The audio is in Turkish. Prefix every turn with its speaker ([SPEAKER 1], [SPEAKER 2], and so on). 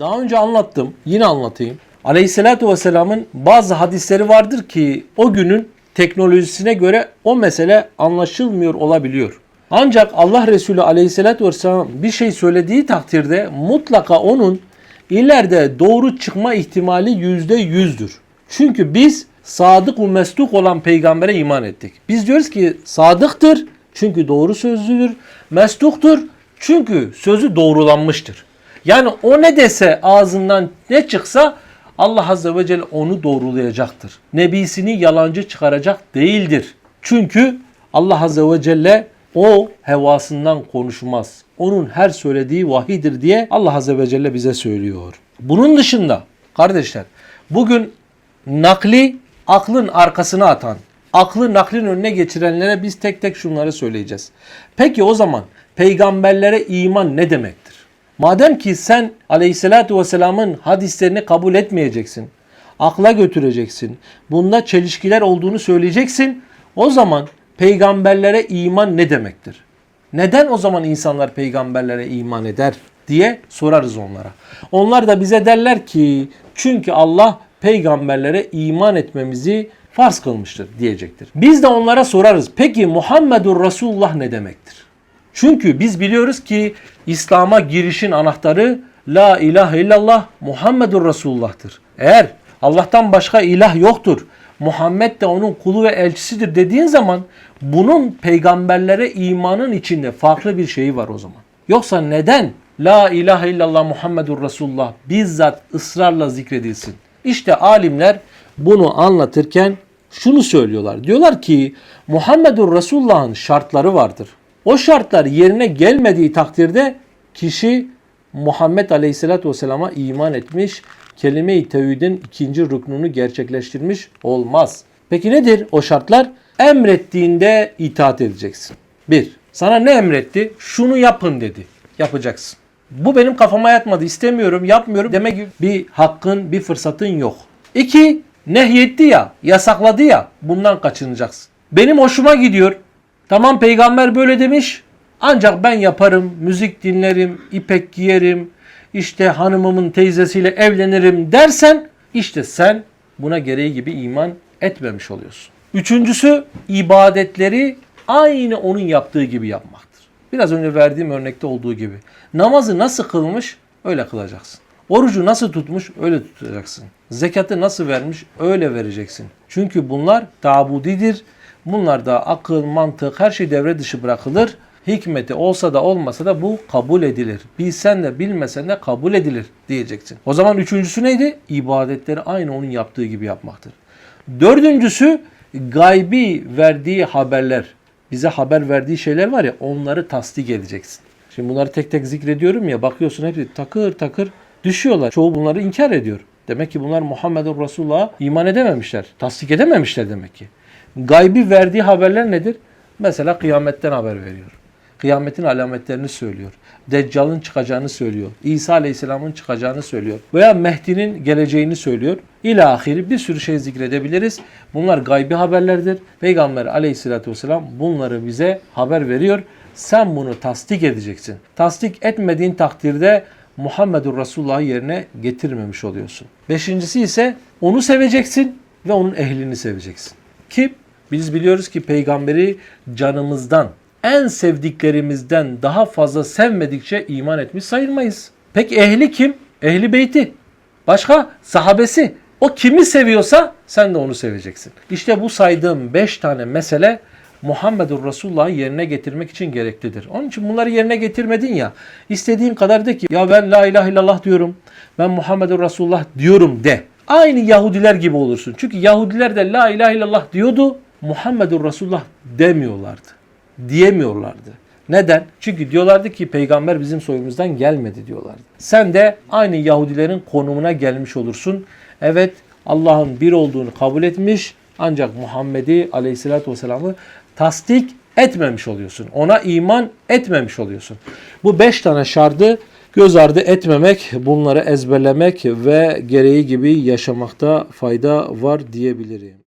[SPEAKER 1] Daha önce anlattım, yine anlatayım. Aleyhisselatü Vesselam'ın bazı hadisleri vardır ki o günün teknolojisine göre o mesele anlaşılmıyor olabiliyor. Ancak Allah Resulü Aleyhisselatü Vesselam bir şey söylediği takdirde mutlaka onun ileride doğru çıkma ihtimali yüzde yüzdür. Çünkü biz sadık ve mesduk olan peygambere iman ettik. Biz diyoruz ki sadıktır çünkü doğru sözlüdür. Mesduktur çünkü sözü doğrulanmıştır. Yani o ne dese ağzından ne çıksa Allah Azze ve Celle onu doğrulayacaktır. Nebisini yalancı çıkaracak değildir. Çünkü Allah Azze ve Celle o hevasından konuşmaz. Onun her söylediği vahidir diye Allah Azze ve Celle bize söylüyor. Bunun dışında kardeşler bugün nakli aklın arkasına atan, aklı naklin önüne geçirenlere biz tek tek şunları söyleyeceğiz. Peki o zaman peygamberlere iman ne demektir? Madem ki sen aleyhissalatü vesselamın hadislerini kabul etmeyeceksin, akla götüreceksin, bunda çelişkiler olduğunu söyleyeceksin, o zaman peygamberlere iman ne demektir? Neden o zaman insanlar peygamberlere iman eder diye sorarız onlara. Onlar da bize derler ki çünkü Allah peygamberlere iman etmemizi farz kılmıştır diyecektir. Biz de onlara sorarız. Peki Muhammedur Resulullah ne demektir? Çünkü biz biliyoruz ki İslam'a girişin anahtarı La ilahe illallah Muhammedur Resulullah'tır. Eğer Allah'tan başka ilah yoktur, Muhammed de onun kulu ve elçisidir dediğin zaman bunun peygamberlere imanın içinde farklı bir şeyi var o zaman. Yoksa neden La ilahe illallah Muhammedur Resulullah bizzat ısrarla zikredilsin? İşte alimler bunu anlatırken şunu söylüyorlar. Diyorlar ki Muhammedur Resulullah'ın şartları vardır. O şartlar yerine gelmediği takdirde kişi Muhammed Aleyhisselatü Vesselam'a iman etmiş, kelime-i tevhidin ikinci rüknünü gerçekleştirmiş olmaz. Peki nedir o şartlar? Emrettiğinde itaat edeceksin. Bir, sana ne emretti? Şunu yapın dedi. Yapacaksın. Bu benim kafama yatmadı, istemiyorum, yapmıyorum demek gibi bir hakkın, bir fırsatın yok. İki, nehyetti ya, yasakladı ya, bundan kaçınacaksın. Benim hoşuma gidiyor. Tamam peygamber böyle demiş. Ancak ben yaparım, müzik dinlerim, ipek giyerim, işte hanımımın teyzesiyle evlenirim dersen işte sen buna gereği gibi iman etmemiş oluyorsun. Üçüncüsü ibadetleri aynı onun yaptığı gibi yapmaktır. Biraz önce verdiğim örnekte olduğu gibi. Namazı nasıl kılmış öyle kılacaksın. Orucu nasıl tutmuş öyle tutacaksın. Zekatı nasıl vermiş öyle vereceksin. Çünkü bunlar tabudidir. Bunlarda akıl, mantık her şey devre dışı bırakılır. Hikmeti olsa da olmasa da bu kabul edilir. Bilsen de bilmesen de kabul edilir diyeceksin. O zaman üçüncüsü neydi? İbadetleri aynı onun yaptığı gibi yapmaktır. Dördüncüsü gaybi verdiği haberler. Bize haber verdiği şeyler var ya onları tasdik edeceksin. Şimdi bunları tek tek zikrediyorum ya bakıyorsun hepsi takır takır düşüyorlar. Çoğu bunları inkar ediyor. Demek ki bunlar Muhammedur Resulullah'a iman edememişler. Tasdik edememişler demek ki. Gaybi verdiği haberler nedir? Mesela kıyametten haber veriyor. Kıyametin alametlerini söylüyor. Deccal'ın çıkacağını söylüyor. İsa Aleyhisselam'ın çıkacağını söylüyor. Veya Mehdi'nin geleceğini söylüyor. İlahiri bir sürü şey zikredebiliriz. Bunlar gaybi haberlerdir. Peygamber Aleyhisselatü Vesselam bunları bize haber veriyor. Sen bunu tasdik edeceksin. Tasdik etmediğin takdirde Muhammedur Resulullah'ı yerine getirmemiş oluyorsun. Beşincisi ise onu seveceksin ve onun ehlini seveceksin. Kim? Biz biliyoruz ki peygamberi canımızdan, en sevdiklerimizden daha fazla sevmedikçe iman etmiş sayılmayız. Peki ehli kim? Ehli beyti. Başka? Sahabesi. O kimi seviyorsa sen de onu seveceksin. İşte bu saydığım 5 tane mesele Muhammedur Resulullah'ı yerine getirmek için gereklidir. Onun için bunları yerine getirmedin ya. istediğin kadar de ki ya ben la ilahe illallah diyorum. Ben Muhammedur Resulullah diyorum de. Aynı Yahudiler gibi olursun. Çünkü Yahudiler de la ilahe illallah diyordu. Muhammedur Resulullah demiyorlardı. Diyemiyorlardı. Neden? Çünkü diyorlardı ki peygamber bizim soyumuzdan gelmedi diyorlardı. Sen de aynı Yahudilerin konumuna gelmiş olursun. Evet Allah'ın bir olduğunu kabul etmiş ancak Muhammed'i aleyhissalatü vesselam'ı tasdik etmemiş oluyorsun. Ona iman etmemiş oluyorsun. Bu beş tane şartı göz ardı etmemek, bunları ezberlemek ve gereği gibi yaşamakta fayda var diyebilirim.